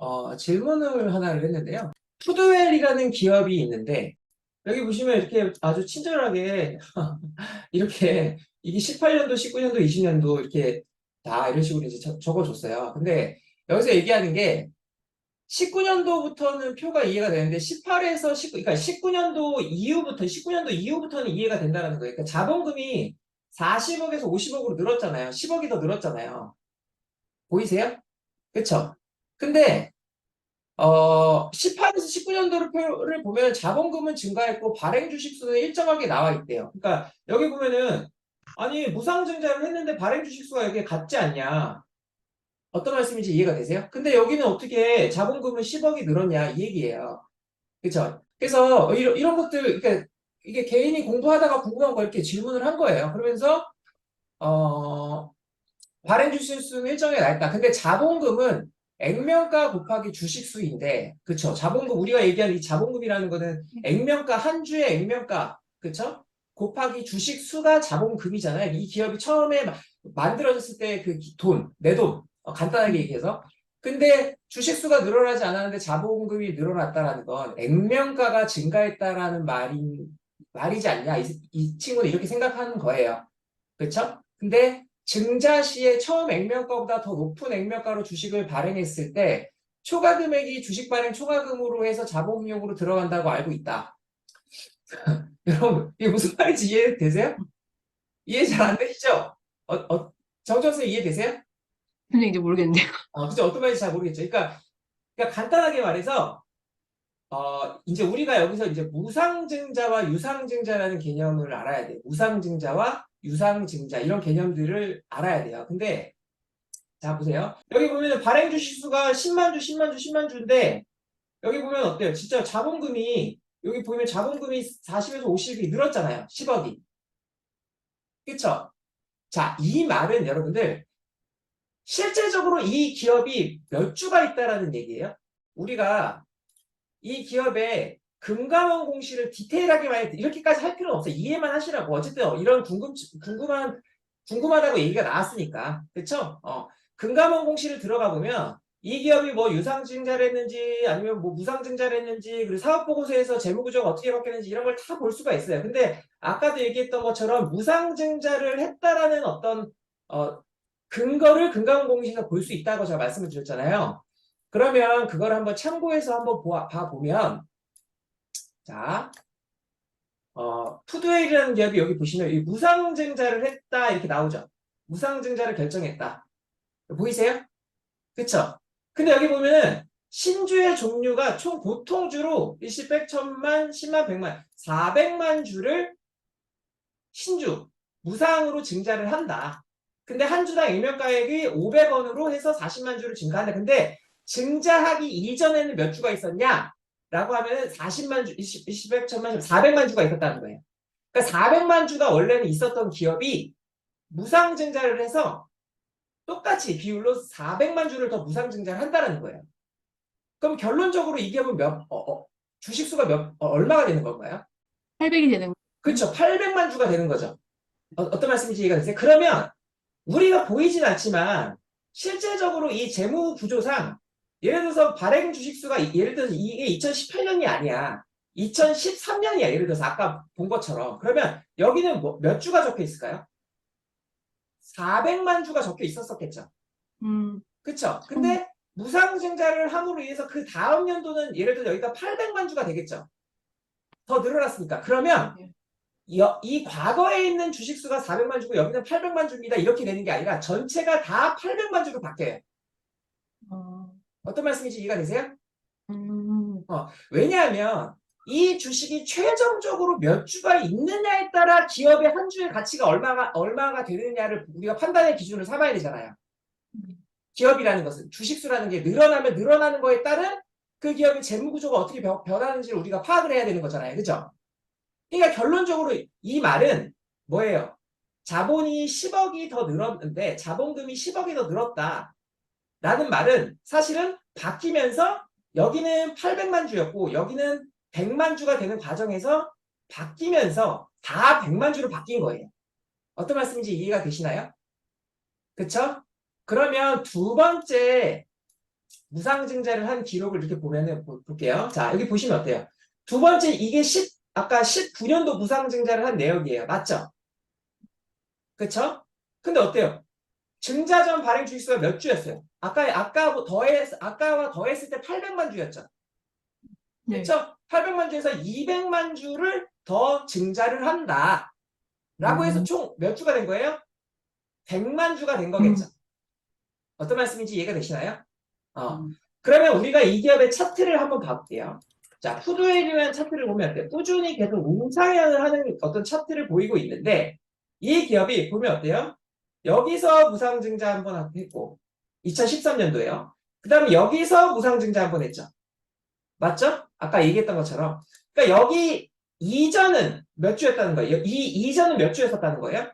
어, 질문을 하나를 했는데요. 푸드웰이라는 기업이 있는데 여기 보시면 이렇게 아주 친절하게 이렇게 이게 18년도, 19년도, 20년도 이렇게 다 이런 식으로 이제 적- 적어줬어요. 근데 여기서 얘기하는 게 19년도부터는 표가 이해가 되는데 18에서 19, 그러니까 19년도 이후부터 19년도 이후부터는 이해가 된다는 거예요. 그러니까 자본금이 40억에서 50억으로 늘었잖아요. 10억이 더 늘었잖아요. 보이세요? 그쵸? 근데 어, 18에서 19년도를 표를 보면 자본금은 증가했고 발행 주식수는 일정하게 나와 있대요. 그러니까 여기 보면은 아니 무상증자를 했는데 발행 주식수가 여기에 같지 않냐? 어떤 말씀인지 이해가 되세요? 근데 여기는 어떻게 자본금은 10억이 늘었냐 이 얘기예요. 그렇죠? 그래서 이런, 이런 것들 그러니까 이게 개인이 공부하다가 궁금한 거 이렇게 질문을 한 거예요. 그러면서 어, 발행 주식수는 일정하게 나 있다. 근데 자본금은 액면가 곱하기 주식수인데, 그쵸? 자본금, 우리가 얘기하는 이 자본금이라는 거는 액면가, 한 주의 액면가, 그쵸? 곱하기 주식수가 자본금이잖아요. 이 기업이 처음에 마- 만들어졌을 때 그 돈, 내 돈, 어, 간단하게 얘기해서. 근데 주식수가 늘어나지 않았는데 자본금이 늘어났다라는 건 액면가가 증가했다라는 말인, 말이지 않냐. 이, 이 친구는 이렇게 생각하는 거예요. 그쵸? 근데 증자 시에 처음 액면가보다 더 높은 액면가로 주식을 발행했을 때 초과 금액이 주식 발행 초과금으로 해서 자본용으로 들어간다고 알고 있다. 여러분, 이게 무슨 말인지 이해되세요? 이해 잘 안 되시죠? 어, 어, 정전 선생 이해되세요? 근데 이제 모르겠네요. 어, 그죠? 어떤 말인지 잘 모르겠죠. 그러니까, 그러니까 간단하게 말해서 어, 이제 우리가 여기서 이제 무상증자와 유상증자라는 개념을 알아야 돼요. 무상증자와 유상증자 이런 개념들을 알아야 돼요. 근데 자 보세요. 여기 보면은 발행 주식수가 10만 주, 10만 주, 10만 주인데 여기 보면 어때요? 진짜 자본금이 여기 보면 자본금이 40에서 50이 늘었잖아요. 10억이. 그쵸? 자, 이 말은 여러분들 실제적으로 이 기업이 몇 주가 있다라는 얘기예요. 우리가 이 기업의 금감원 공시를 디테일하게 많이 이렇게까지 할 필요는 없어요. 이해만 하시라고. 어쨌든 이런 궁금 궁금한 궁금하다고 얘기가 나왔으니까. 그렇죠? 어. 금감원 공시를 들어가 보면 이 기업이 뭐 유상증자를 했는지 아니면 뭐 무상증자를 했는지 그리고 사업보고서에서 재무구조가 어떻게 바뀌었는지 이런 걸 다 볼 수가 있어요. 근데 아까도 얘기했던 것처럼 무상증자를 했다라는 어떤 어, 근거를 금감원 공시에서 볼 수 있다고 제가 말씀을 드렸잖아요. 그러면 그걸 한번 참고해서 한번 보아, 봐보면 자, 어, 푸드웨이라는 기업이 여기 보시면 이 무상증자를 했다 이렇게 나오죠. 무상증자를 결정했다. 보이세요? 그쵸? 근데 여기 보면은 신주의 종류가 총 보통주로 일시, 백, 천만, 십만, 백만, 400만 주를 신주, 무상으로 증자를 한다. 근데 한 주당 액면가액이 500원으로 해서 40만 주를 증가한다. 근데 증자하기 이전에는 몇 주가 있었냐? 라고 하면 40만 주, 20, 20, 100, 1000만 주, 400만 주가 있었다는 거예요. 그러니까 400만 주가 원래는 있었던 기업이 무상 증자를 해서 똑같이 비율로 400만 주를 더 무상 증자를 한다는 거예요. 그럼 결론적으로 이 기업은 몇, 어, 어, 주식수가 몇, 어, 얼마가 되는 건가요? 800이 되는 그렇죠. 800만 주가 되는 거죠. 어, 떤 말씀인지 이해가 되세요? 그러면 우리가 보이진 않지만 실제적으로 이 재무 구조상 예를 들어서 발행 주식수가 이- 예를 들어서 이게 2018년이 아니야. 2013년이야. 예를 들어서 아까 본 것처럼. 그러면 여기는 뭐, 몇 주가 적혀 있을까요? 400만 주가 적혀 있었었겠죠. 음, 그쵸? 근데 무상증자를 함으로 인해서 그 다음 연도는 예를 들어 여기가 800만 주가 되겠죠. 더 늘어났으니까. 그러면 네. 이, 이 과거에 있는 주식수가 400만 주고 여기는 800만 주입니다. 이렇게 되는 게 아니라 전체가 다 800만 주로 바뀌어요. 어, 어떤 말씀인지 이해가 되세요? 음, 왜냐하면 이 주식이 최종적으로 몇 주가 있느냐에 따라 기업의 한 주의 가치가 얼마가 얼마가 되느냐를 우리가 판단의 기준을 삼아야 되잖아요. 기업이라는 것은 주식수라는 게 늘어나면 늘어나는 거에 따른 그 기업의 재무 구조가 어떻게 변- 변하는지를 우리가 파악을 해야 되는 거잖아요. 그죠? 그러니까 결론적으로 이 말은 뭐예요? 자본이 10억이 더 늘었는데 자본금이 10억이 더 늘었다. 라는 말은 사실은 바뀌면서 여기는 800만 주였고 여기는 100만 주가 되는 과정에서 바뀌면서 다 100만 주로 바뀐 거예요. 어떤 말씀인지 이해가 되시나요? 그쵸? 그러면 두 번째 무상증자를 한 기록을 이렇게 보면은 보- 볼게요. 자, 여기 보시면 어때요? 두 번째 이게 10 아까 19년도 무상증자를 한 내역이에요. 맞죠? 그쵸? 근데 어때요? 증자전 발행 주식수가 몇 주였어요? 아까 아까 더했 아까와 더했을 때 800만 주였죠. 네. 그렇죠? 800만 주에서 200만 주를 더 증자를 한다. 라고 해서 음. 총몇 주가 된 거예요? 100만 주가 된 거겠죠. 어떤 말씀인지 이해가 되시나요? 어. 음. 그러면 우리가 이 기업의 차트를 한번 봐볼게요. 자, 푸드웰이라는 차트를 보면 어때요? 꾸준히 계속 우상향을 하는 어떤 차트를 보이고 있는데 이 기업이 보면 어때요? 여기서 무상증자 한 번 했고 2013년도에요. 그 다음에 여기서 무상증자 한 번 했죠. 맞죠? 아까 얘기했던 것처럼. 그러니까 여기 이전은 몇 주였다는 거예요? 이 이전은 몇 주였었다는 거예요?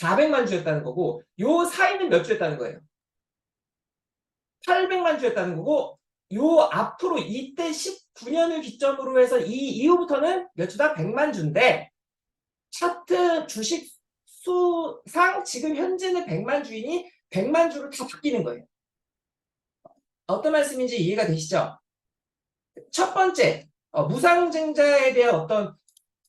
400만 주였다는 거고 요 사이는 몇 주였다는 거예요? 800만 주였다는 거고 요 앞으로 이때 19년을 기점으로 해서 이 이후부터는 몇 주다 100만 주인데 차트 주식 수상 지금 현재는 100만 주이니 100만 주로 다 바뀌는 거예요. 어떤 말씀인지 이해가 되시죠? 첫 번째, 어, 무상증자에 대한 어떤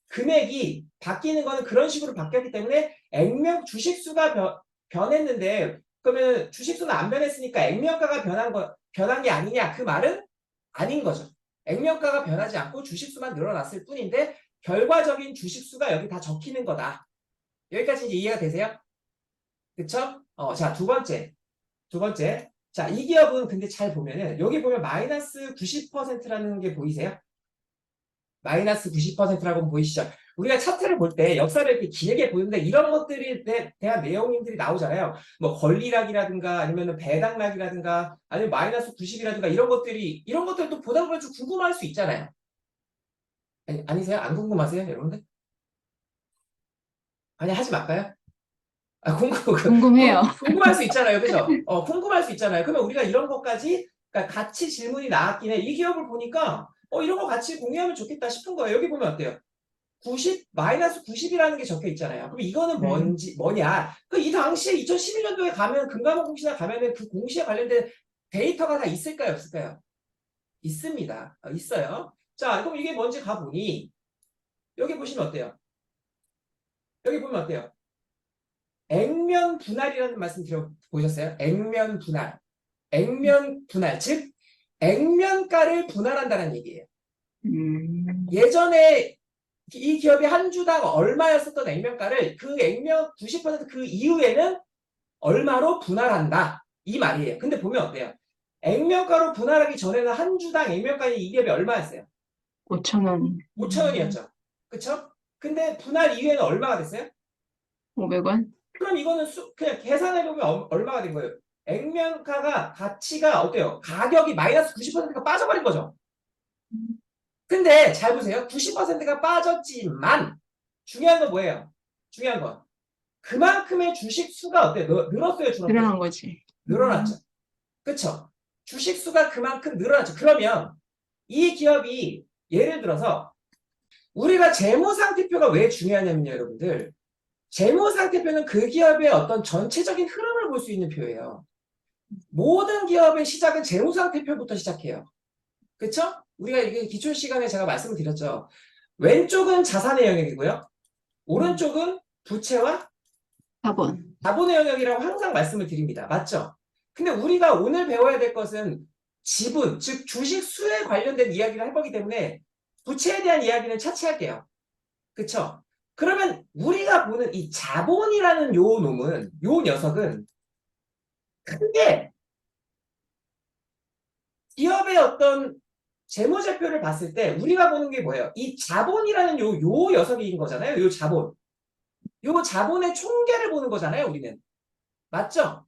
금액이 바뀌는 거는 그런 식으로 바뀌었기 때문에 액면 주식수가 변, 변했는데 그러면 주식수는 안 변했으니까 액면가가 변한 거 변한 게 아니냐 그 말은 아닌 거죠. 액면가가 변하지 않고 주식수만 늘어났을 뿐인데 결과적인 주식수가 여기 다 적히는 거다. 여기까지 이제 이해가 되세요? 그쵸? 어, 자, 두 번째. 두 번째. 자, 이 기업은 근데 잘 보면은, 여기 보면 마이너스 90%라는 게 보이세요? 마이너스 90%라고 보이시죠? 우리가 차트를 볼 때 역사를 이렇게 길게 보는데 이런 것들에 대- 대한 내용들이 나오잖아요. 뭐 권리락이라든가 아니면 배당락이라든가 아니면 마이너스 90이라든가 이런 것들이 이런 것들 또 보다 보면 좀 궁금할 수 있잖아요. 아니, 아니세요? 안 궁금하세요, 여러분들? 아니 하지 말까요? 아 궁금 궁금해요. 궁금할 수 있잖아요, 그죠? 어 궁금할 수 있잖아요. 그러면 우리가 이런 것까지 그러니까 같이 질문이 나왔긴 해. 이 기업을 보니까 어 이런 거 같이 공유하면 좋겠다 싶은 거예요. 여기 보면 어때요? 90 마이너스 90이라는 게 적혀 있잖아요. 그럼 이거는 네. 뭔지 뭐냐? 그 이 당시에 2011년도에 가면 금감원 공시나 가면은 그 공시에 관련된 데이터가 다 있을까요, 없을까요? 있습니다. 어, 있어요. 자, 그럼 이게 뭔지 가보니 여기 보시면 어때요? 여기 보면 어때요? 액면 분할이라는 말씀 들어 보셨어요? 액면 분할. 액면 분할. 즉 액면가를 분할한다는 얘기예요. 음. 예전에 이 기업이 한 주당 얼마였었던 액면가를 그 액면 90%그 이후에는 얼마로 분할한다. 이 말이에요. 근데 보면 어때요? 액면가로 분할하기 전에는 한 주당 액면가의 이 기업이 얼마였어요? 5천 원. 5천 원이었죠. 그쵸? 근데 분할 이후에는 얼마가 됐어요? 500원? 그럼 이거는 수, 그냥 계산해보면 얼- 얼마가 된 거예요? 액면가가 가치가 어때요? 가격이 마이너스 90%가 빠져버린 거죠. 근데 잘 보세요. 90%가 빠졌지만 중요한 건 뭐예요? 중요한 건 그만큼의 주식 수가 어때요? 늘- 늘었어요, 줄었어요? 늘어난 거지. 늘어났죠. 그쵸? 주식 수가 그만큼 늘어났죠. 그러면 이 기업이 예를 들어서 우리가 재무상태표가 왜 중요하냐면요, 여러분들. 재무상태표는 그 기업의 어떤 전체적인 흐름을 볼 수 있는 표예요. 모든 기업의 시작은 재무상태표부터 시작해요. 그쵸? 우리가 이게 기초 시간에 제가 말씀을 드렸죠. 왼쪽은 자산의 영역이고요. 오른쪽은 부채와 4번. 자본의 영역이라고 항상 말씀을 드립니다. 맞죠? 근데 우리가 오늘 배워야 될 것은 지분, 즉 주식 수에 관련된 이야기를 해보기 때문에 부채에 대한 이야기는 차치 할게요. 그쵸? 그러면 우리가 보는 이 자본이라는 요 놈은, 요 녀석은 크게 기업의 어떤 재무제표를 봤을 때 우리가 보는 게 뭐예요? 이 자본이라는 요, 요 녀석인 거잖아요. 요 자본. 요 자본의 총계를 보는 거잖아요, 우리는. 맞죠?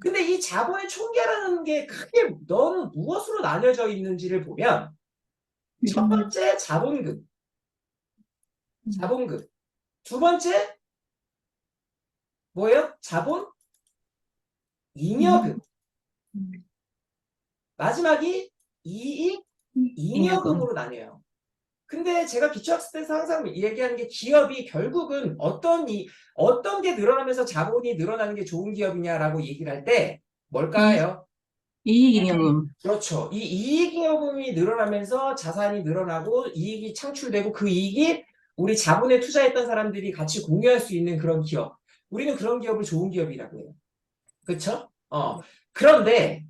근데 이 자본의 총계라는 게 크게 너는 무엇으로 나뉘어져 있는지를 보면 첫 번째 자본금, 자본금. 두 번째 뭐예요? 자본 잉여금. 음. 마지막이 이익 잉여금으로 나뉘어요. 근데 제가 기초학습 때서 항상 얘기하는 게 기업이 결국은 어떤 이 어떤 게 늘어나면서 자본이 늘어나는 게 좋은 기업이냐라고 얘기를 할 때 뭘까요? 이익잉여금. 그렇죠. 이 이익잉여금이 늘어나면서 자산이 늘어나고 이익이 창출되고 그 이익이 우리 자본에 투자했던 사람들이 같이 공유할 수 있는 그런 기업. 우리는 그런 기업을 좋은 기업이라고 해요. 그렇죠? 어. 그런데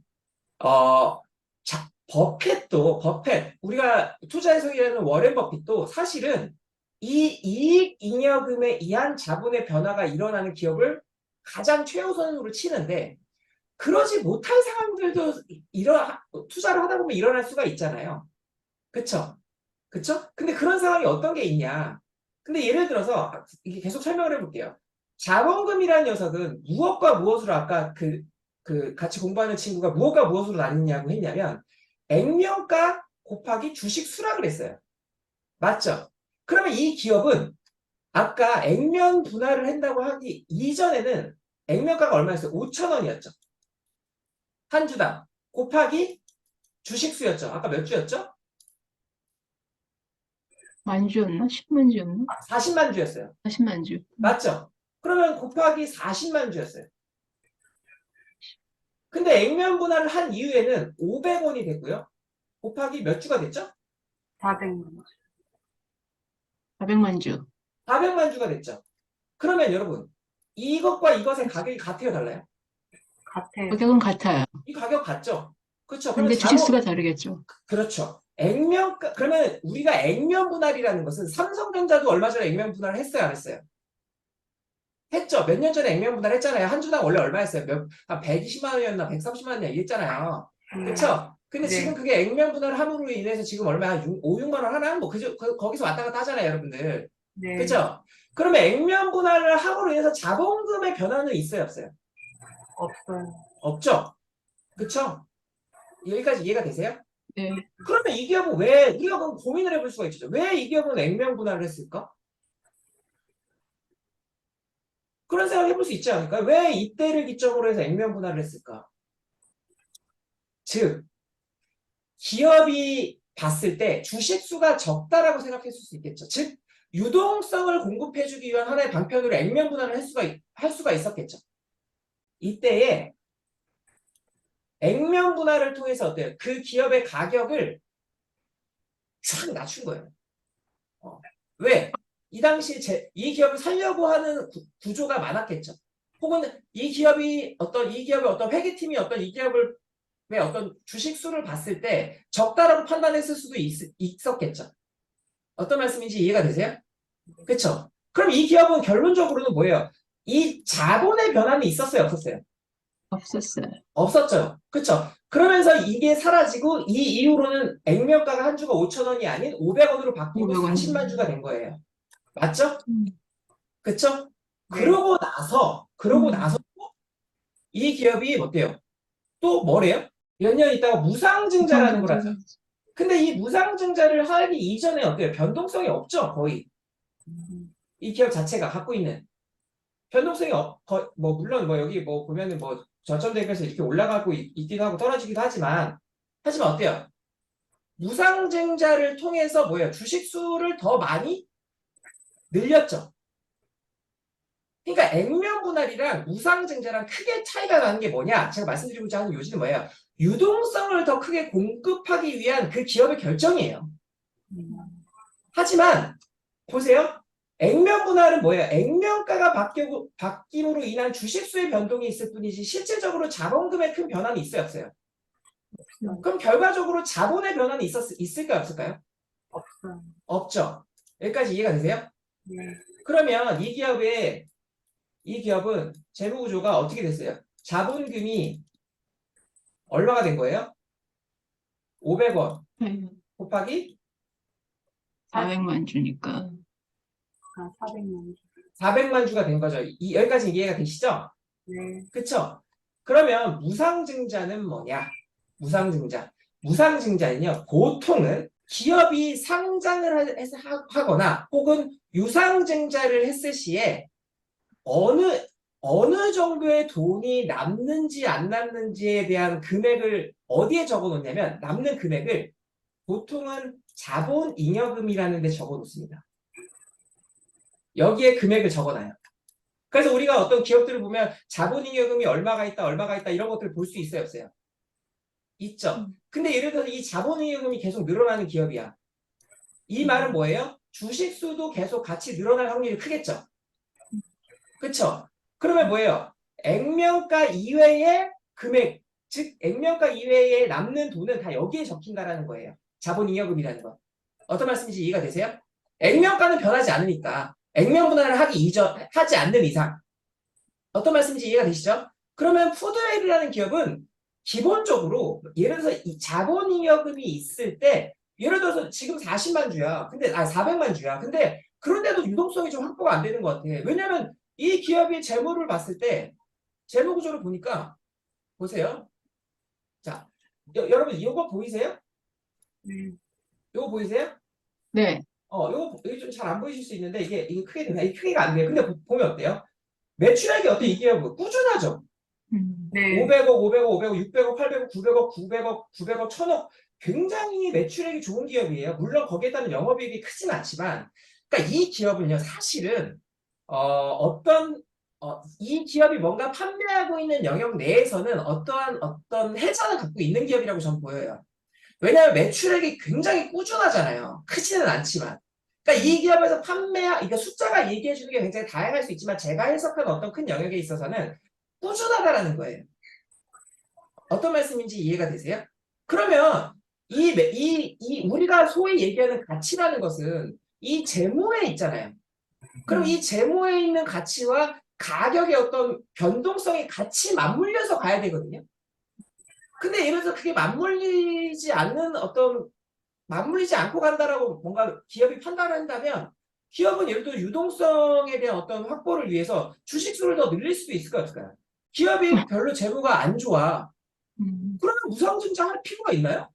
어, 자, 버핏도 버핏 우리가 일하는 워렌 버핏도 사실은 이 이익 잉여금에 의한 자본의 변화가 일어나는 기업을 가장 최우선으로 치는데 그러지 못할 상황들도 일어 투자를 하다 보면 일어날 수가 있잖아요. 그쵸? 그쵸? 근데 그런 상황이 어떤 게 있냐? 근데 예를 들어서 이게 계속 설명을 해볼게요. 자본금이라는 녀석은 무엇과 무엇으로 아까 그, 그 같이 공부하는 친구가 무엇과 무엇으로 나뉘냐고 했냐면 액면가 곱하기 주식 수라 그랬어요. 맞죠? 그러면 이 기업은 아까 액면 분할을 한다고 하기 이전에는 액면가가 얼마였어요? 5천 원이었죠. 한 주당 곱하기 주식수였죠. 아까 몇 주였죠? 만 주였나? 10만 주였나? 40만 주였어요. 40만 주. 맞죠? 그러면 곱하기 40만 주였어요. 근데 액면 분할을 한 이후에는 500원이 됐고요. 곱하기 몇 주가 됐죠? 400만 원. 400만 주. 400만 주가 됐죠. 그러면 여러분 이것과 이것의 가격이 같아요, 달라요? 같아요. 가격은 같아요. 이 가격 같죠? 그렇죠. 근데 주식수가 다르겠죠. 그렇죠. 액면 그러면 우리가 액면 분할이라는 것은 삼성전자도 얼마 전에 액면 분할을 했어요, 안 했어요? 했죠. 몇 년 전에 액면 분할 했잖아요. 한 주당 원래 얼마였어요? 몇, 한 120만 원이었나 130만 원이었나 이랬잖아요. 음, 그렇죠? 근데 네. 지금 그게 액면 분할 함으로 인해서 지금 얼마 한 6, 5, 6만 원 하나? 뭐 그저 그, 거기서 왔다 갔다 하잖아요, 여러분들. 네. 그렇죠? 그러면 액면 분할을 함으로 인해서 자본금의 변화는 있어요, 없어요? 없어요. 없죠. 그렇죠? 여기까지 이해가 되세요? 네. 그러면 이 기업은 왜 우리가 그럼 고민을 해볼 수가 있죠. 왜 이 기업은 액면 분할을 했을까? 그런 생각 해볼 수 있지 않을까? 왜 이때를 기점으로 해서 액면 분할을 했을까? 즉, 기업이 봤을 때 주식수가 적다라고 생각했을 수 있겠죠. 즉, 유동성을 공급해주기 위한 하나의 방편으로 액면 분할을 할 수가, 있- 할 수가 있었겠죠. 이때에 액면 분할을 통해서 어때요? 그 기업의 가격을 쫙 낮춘 거예요. 어. 왜? 이 당시에 제, 이 기업을 살려고 하는 구, 구조가 많았겠죠. 혹은 이 기업이 어떤 이 기업의 어떤 회계팀이 어떤 이 기업을 왜 어떤 주식 수를 봤을 때 적다라고 판단했을 수도 있, 있었겠죠. 어떤 말씀인지 이해가 되세요? 그렇죠? 그럼 이 기업은 결론적으로는 뭐예요? 이 자본의 변화는 있었어요, 없었어요? 없었어요. 없었죠. 그쵸? 그러면서 이게 사라지고 이 이후로는 액면가가 한 주가 5천 원이 아닌 500원으로 바뀌고 500원. 40만 주가 된 거예요. 맞죠? 음. 그쵸? 네. 그러고 나서, 그러고 음. 나서 이 기업이 어때요? 또 뭐래요? 몇 년 있다가 무상증자라는 걸 하죠. 근데 이 무상증자를 하기 이전에 어때요? 변동성이 없죠, 거의. 음, 이 기업 자체가 갖고 있는 변동성이 없, 거- 뭐 물론 뭐 여기 뭐 보면은 뭐 저점 대비해서 이렇게 올라가고 있, 있기도 하고 떨어지기도 하지만 하지만 어때요? 무상증자를 통해서 뭐예요? 주식 수를 더 많이 늘렸죠. 그러니까 액면 분할이랑 무상증자랑 크게 차이가 나는 게 뭐냐? 제가 말씀드리고자 하는 요지는 뭐예요? 유동성을 더 크게 공급하기 위한 그 기업의 결정이에요. 음, 하지만 보세요. 액면 분할은 뭐예요? 액면가가 바뀌고, 바뀜으로 인한 주식수의 변동이 있을 뿐이지 실질적으로 자본금의 큰 변화는 있어요, 없어요? 그럼 결과적으로 자본의 변화는 있었, 있을까요, 없을까요? 없어요. 없죠. 여기까지 이해가 되세요? 네. 그러면 이 기업의 이 기업은 재무 구조가 어떻게 됐어요? 자본금이 얼마가 된 거예요? 500원 네. 곱하기 400만 주니까. 아, 400만 원. 400만 주가 된 거죠. 이, 여기까지 이해가 되시죠? 네. 그쵸? 그러면 무상증자는 뭐냐? 무상증자. 무상증자는요, 보통은 기업이 상장을 하- 해서 하- 하거나 혹은 유상증자를 했을 시에 어느, 어느 정도의 돈이 남는지 안 남는지에 대한 금액을 어디에 적어 놓냐면 남는 금액을 보통은 자본잉여금이라는 데 적어 놓습니다. 여기에 금액을 적어 놔요. 그래서 우리가 어떤 기업들을 보면 자본잉여금이 얼마가 있다, 얼마가 있다 이런 것들을 볼 수 있어요, 없어요? 있죠. 근데 예를 들어서 이 자본이익금이 계속 늘어나는 기업이야. 이 말은 뭐예요? 주식 수도 계속 같이 늘어날 확률이 크겠죠. 그쵸? 그러면 뭐예요? 액면가 이외의 금액, 즉 액면가 이외에 남는 돈은 다 여기에 적힌다라는 거예요. 자본잉여금이라는 거. 어떤 말씀인지 이해가 되세요? 액면가는 변하지 않으니까 액면 분할을 하기 이전 하지 않는 이상 어떤 말씀인지 이해가 되시죠? 그러면 푸드웨일이라는 기업은 기본적으로 예를 들어서 이 자본잉여금이 있을 때 예를 들어서 지금 40만 주야. 근데 아 400만 주야. 근데 그런데도 유동성이 좀 확보가 안 되는 것 같아. 왜냐면 이 기업의 재무를 봤을 때 재무 구조를 보니까 보세요. 자, 여, 여러분 이거 보이세요? 네. 이거 보이세요? 네. 어, 이거 여기 좀잘 안 보이실 수 있는데 이게 이게 크게 되나? 이게 크기가 안 돼요. 근데 보- 보면 어때요? 매출액이 어때? 이게 뭐 꾸준하죠. 음, 네. 500억, 500억, 500억, 600억, 800억, 900억, 900억, 900억, 1000억 굉장히 매출액이 좋은 기업이에요. 물론 거기에 따른 영업이익이 크진 않지만 그러니까 이 기업은요 사실은 어, 어떤 어, 이 기업이 뭔가 판매하고 있는 영역 내에서는 어떠한 어떤 해자는 갖고 있는 기업이라고 저는 보여요. 왜냐하면 매출액이 굉장히 꾸준하잖아요. 크지는 않지만. 그러니까 이 기업에서 판매, 그러니까 숫자가 얘기해 주는 게 굉장히 다양할 수 있지만 제가 해석한 어떤 큰 영역에 있어서는 꾸준하다라는 거예요. 어떤 말씀인지 이해가 되세요? 그러면 이, 매- 이, 이 우리가 소위 얘기하는 가치라는 것은 이 재무에 있잖아요. 그럼 이 재무에 있는 가치와 가격의 어떤 변동성이 같이 맞물려서 가야 되거든요. 근데 예를 들어서 그게 맞물리지 않는 어떤 맞물리지 않고 간다라고 뭔가 기업이 판단을 한다면 기업은 예를 들어 유동성에 대한 어떤 확보를 위해서 주식 수를 더 늘릴 수도 있을 것 같아요. 기업이 별로 재무가 안 좋아. 음, 그러면 무상증자 할 필요가 있나요?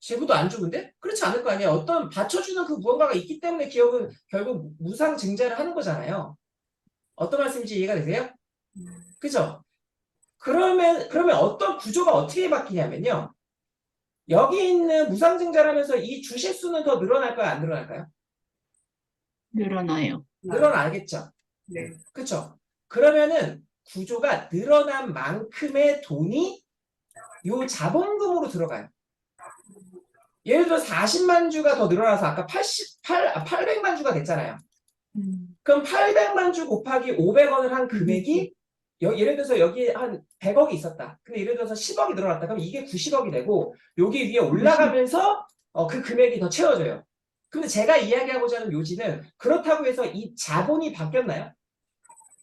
재무도 안 좋은데? 그렇지 않을 거 아니에요. 어떤 받쳐주는 그 무언가가 있기 때문에 기업은 결국 무상증자를 하는 거잖아요. 어떤 말씀인지 이해가 되세요? 그죠? 그러면, 그러면 어떤 구조가 어떻게 바뀌냐면요. 여기 있는 무상증자를 하면서 이 주식 수는 더 늘어날까요? 안 늘어날까요? 늘어나요. 늘어나겠죠. 네. 그쵸? 그러면은 구조가 늘어난 만큼의 돈이 요 자본금으로 들어가요. 예를 들어 40만 주가 더 늘어나서 아까 88, 아, 800만 주가 됐잖아요. 음, 그럼 800만 주 곱하기 500원을 한 금액이 여- 예를 들어서 여기 한 100억이 있었다. 근데 예를 들어서 10억이 늘어났다. 그럼 이게 90억이 되고 여기 위에 올라가면서 어, 그 금액이 더 채워져요. 근데 제가 이야기하고자 하는 요지는 그렇다고 해서 이 자본이 바뀌었나요?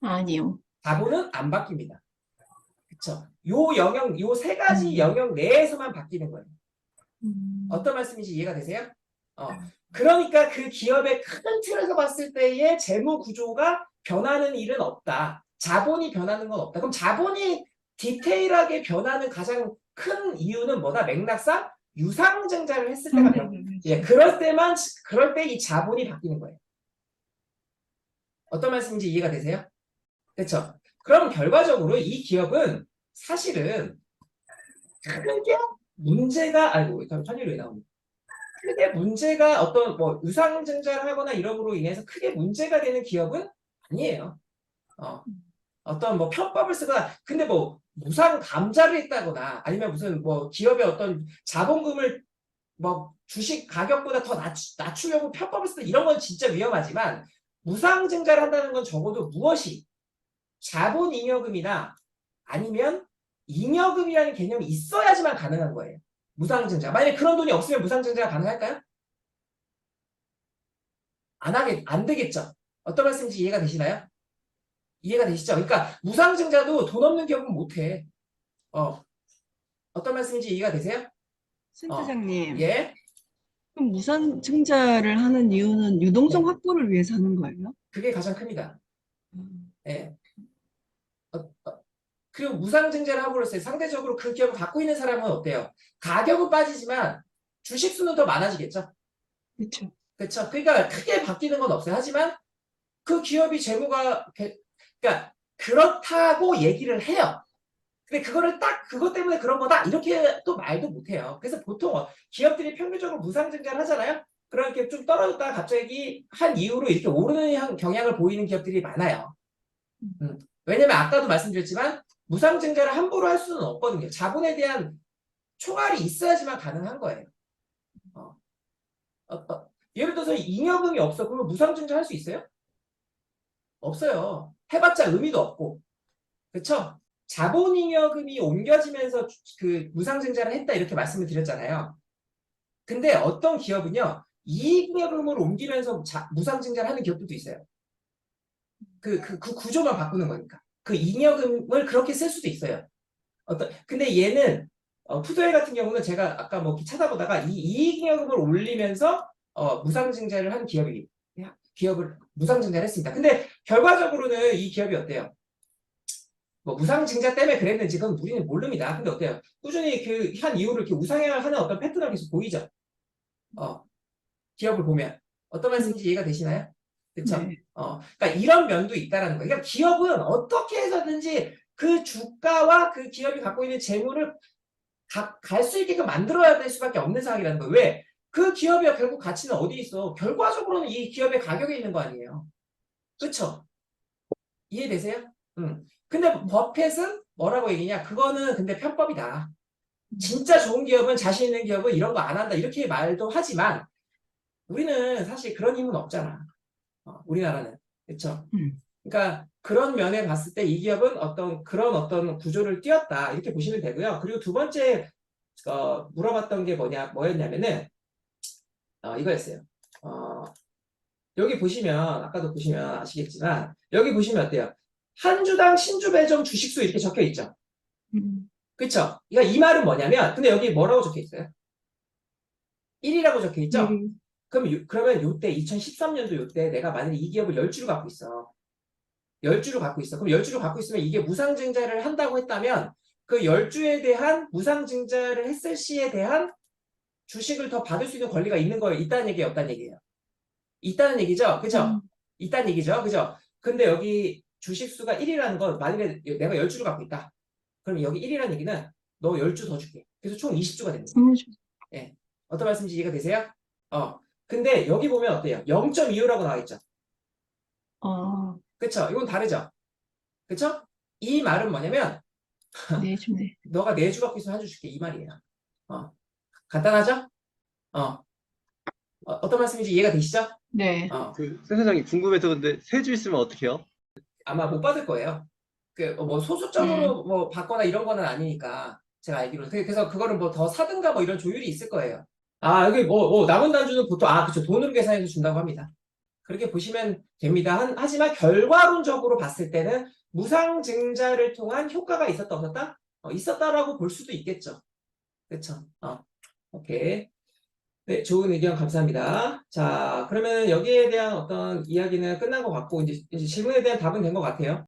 아니요. 자본은 안 바뀝니다. 그쵸? 요 영역, 요 세 가지 음. 영역 내에서만 바뀌는 거예요. 음, 어떤 말씀인지 이해가 되세요? 어. 그러니까 그 기업의 큰 틀에서 봤을 때의 재무 구조가 변하는 일은 없다. 자본이 변하는 건 없다. 그럼 자본이 디테일하게 변하는 가장 큰 이유는 뭐다? 맥락상 유상증자를 했을 때가 변. 예, 그럴 때만 그럴 때 이 자본이 바뀌는 거예요. 어떤 말씀인지 이해가 되세요? 그렇죠? 그럼 결과적으로 이 기업은 사실은 크게 문제가 아이고 환율이 왜 나오니? 크게 문제가 어떤 뭐 유상증자를 하거나 이런으로 인해서 크게 문제가 되는 기업은 아니에요. 어, 어떤 뭐 편법을 쓰거나 근데 뭐 무상 감자를 했다거나 아니면 무슨 뭐 기업의 어떤 자본금을 뭐 주식 가격보다 더 낮추, 낮추려고 편법을 쓰는 이런 건 진짜 위험하지만 무상증자를 한다는 건 적어도 무엇이 자본 잉여금이나 아니면 잉여금이라는 개념이 있어야지만 가능한 거예요. 무상 증자. 만약에 그런 돈이 없으면 무상 증자가 가능할까요? 안 하겠, 안 되겠죠. 어떤 말씀인지 이해가 되시나요? 이해가 되시죠? 그러니까 무상증자도 돈 없는 기업은 못해. 어. 어떤 말씀인지 이해가 되세요? 센터장님, 예? 그럼 무상 증자를 하는 이유는 유동성 확보를 위해서 하는 거예요? 그게 가장 큽니다. 예. 어, 어, 그리고 무상증자를 함으로써 상대적으로 그 기업을 갖고 있는 사람은 어때요? 가격은 빠지지만 주식 수는 더 많아지겠죠? 그렇죠. 그렇죠? 그러니까 크게 바뀌는 건 없어요. 하지만 그 기업이 재무가 개- 그러니까 그렇다고 얘기를 해요. 근데 그거를 딱 그것 때문에 그런 거다 이렇게 또 말도 못 해요. 그래서 보통 어, 기업들이 평균적으로 무상 증자를 하잖아요. 그렇게 좀 떨어졌다가 갑자기 한 이후로 이렇게 오르는 향- 경향을 보이는 기업들이 많아요. 음. 왜냐면 아까도 말씀드렸지만 무상 증자를 함부로 할 수는 없거든요. 자본에 대한 총알이 있어야지만 가능한 거예요. 어. 어, 어. 예를 들어서 잉여금이 없어. 그러면 무상 증자 할 수 있어요? 없어요. 해봤자 의미도 없고. 그쵸? 자본잉여금이 옮겨지면서 주- 그 무상증자를 했다 이렇게 말씀을 드렸잖아요. 근데 어떤 기업은요, 이익잉여금을 옮기면서 자- 무상증자를 하는 기업들도 있어요. 그, 그, 그 구조만 바꾸는 거니까. 그 잉여금을 그렇게 쓸 수도 있어요. 어떤, 근데 얘는, 어, 푸드웨이 같은 경우는 제가 아까 뭐 찾아보다가 이 이익잉여금을 올리면서, 어, 무상증자를 한 기업이, 기업을 무상증자를 했습니다. 근데 결과적으로는 이 기업이 어때요? 뭐 무상증자 때문에 그랬는지 그건 우리는 모릅니다. 근데 어때요? 꾸준히 그 한 이후를 이렇게 우상향하는 어떤 패턴이 계속 보이죠? 어, 기업을 보면. 어떤 말씀인지 이해가 되시나요? 그쵸? 네. 어, 그러니까 이런 면도 있다라는 거예요. 그러니까 기업은 어떻게 해서든지 그 주가와 그 기업이 갖고 있는 재물을 갈 수 있게끔 만들어야 될 수밖에 없는 상황이라는 거예요. 왜? 그 기업의 결국 가치는 어디 있어? 결과적으로는 이 기업의 가격에 있는 거 아니에요. 그쵸? 이해되세요? 응. 근데 버핏은 뭐라고 얘기냐? 그거는 근데 편법이다. 진짜 좋은 기업은 자신 있는 기업은 이런 거 안 한다. 이렇게 말도 하지만 우리는 사실 그런 힘은 없잖아. 어, 우리나라는. 그쵸? 음. 그러니까 그런 면에 봤을 때 이 기업은 어떤 그런 어떤 구조를 띄었다. 이렇게 보시면 되고요. 그리고 두 번째 어, 물어봤던 게 뭐냐, 뭐였냐면은 어, 이거였어요. 어, 여기 보시면 아까도 보시면 아시겠지만 여기 보시면 어때요? 한 주당 신주 배정 주식수 이렇게 적혀 있죠. 음. 그쵸? 그러니까 이 말은 뭐냐면 근데 여기 뭐라고 적혀 있어요? 1이라고 적혀 있죠? 음. 그럼 요- 그러면 요때 2013년도 요때 내가 만약에 이 기업을 10주를 갖고 있어. 10주를 갖고 있어. 그럼 10주를 갖고 있으면 이게 무상증자를 한다고 했다면 그 10주에 대한 무상증자를 했을 시에 대한 주식을 더 받을 수 있는 권리가 있는 거예요. 있다는 얘기예요, 없다는 얘기예요. 있다는 얘기죠. 그죠? 음. 있다는 얘기죠. 그죠? 근데 여기 주식 수가 1이라는 건 만약에 내가 10주를 갖고 있다. 그럼 여기 1이라는 얘기는 너 10주 더 줄게. 그래서 총 20주가 됩니다. 너무 좋- 어떤 말씀인지 이해가 되세요? 어. 근데 여기 보면 어때요? 0.25라고 나와 있죠. 어, 그쵸? 이건 다르죠? 그쵸? 이 말은 뭐냐면 네, 좋네. 너가 네주 갖고 있으면 한 주 줄게 이 말이에요. 어. 간단하죠? 어. 어, 어 떤 말씀인지 이해가 되시죠? 네. 어. 그, 센 사장님 궁금해서 근데 세주 있으면 어떡해요? 아마 못 받을 거예요. 그 뭐 소수점으로 뭐 받거나 이런 거는 아니니까 제가 알기로 그- 그래서 그거를 뭐 더 사든가 뭐 이런 조율이 있을 거예요. 아 여기 뭐, 뭐 남은 단주는 보통 아 그쵸 돈으로 계산해서 준다고 합니다. 그렇게 보시면 됩니다. 한- 하지만 결과론적으로 봤을 때는 무상증자를 통한 효과가 있었다 없었다? 어, 있었다라고 볼 수도 있겠죠. 그쵸? 어, 오케이. 네, 좋은 의견 감사합니다. 자, 그러면 여기에 대한 어떤 이야기는 끝난 것 같고, 이제, 이제 질문에 대한 답은 된 것 같아요.